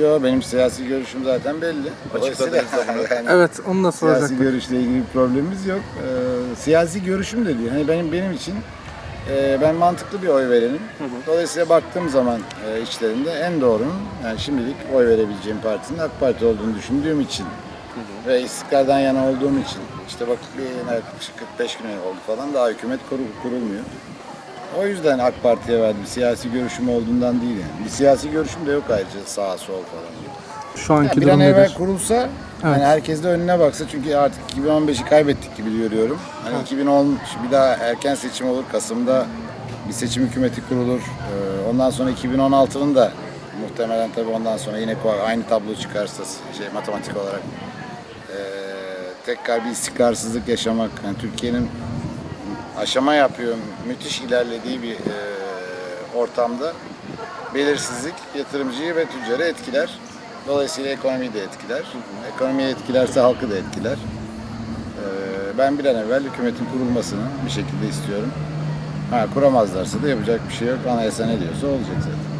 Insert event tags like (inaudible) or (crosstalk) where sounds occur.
Yo benim siyasi görüşüm zaten belli. Açıkladınız da bunu. (laughs) yani Evet onu da siyasi soracaktım. görüşle ilgili bir problemimiz yok. Ee, siyasi görüşüm de değil. Hani benim benim için e, ben mantıklı bir oy verenim. Dolayısıyla baktığım zaman e, içlerinde en doğrunun yani şimdilik oy verebileceğim partinin AK Parti olduğunu düşündüğüm için ve istikrardan yana olduğum için işte bak bir yaklaşık 45 gün oldu falan daha hükümet kur- kurulmuyor. O yüzden AK Parti'ye verdim. Siyasi görüşüm olduğundan değil yani. Bir siyasi görüşüm de yok ayrıca sağ sol falan. Şu anki bir an durum evvel nedir? kurulsa hani herkes de önüne baksa çünkü artık 2015'i kaybettik gibi görüyorum. Hani 2010 bir daha erken seçim olur. Kasım'da bir seçim hükümeti kurulur. Ee, Ondan sonra 2016'nın da muhtemelen tabii ondan sonra yine ko- aynı tablo çıkarsa şey matematik olarak ee, tekrar bir istikrarsızlık yaşamak. Yani Türkiye'nin aşama yapıyor, müthiş ilerlediği bir e, ortamda belirsizlik yatırımcıyı ve tüccarı etkiler. Dolayısıyla ekonomiyi de etkiler. Ekonomiyi etkilerse halkı da etkiler. E, ben bir an evvel hükümetin kurulmasını bir şekilde istiyorum. Ha, kuramazlarsa da yapacak bir şey yok. Anayasa ne diyorsa olacak zaten.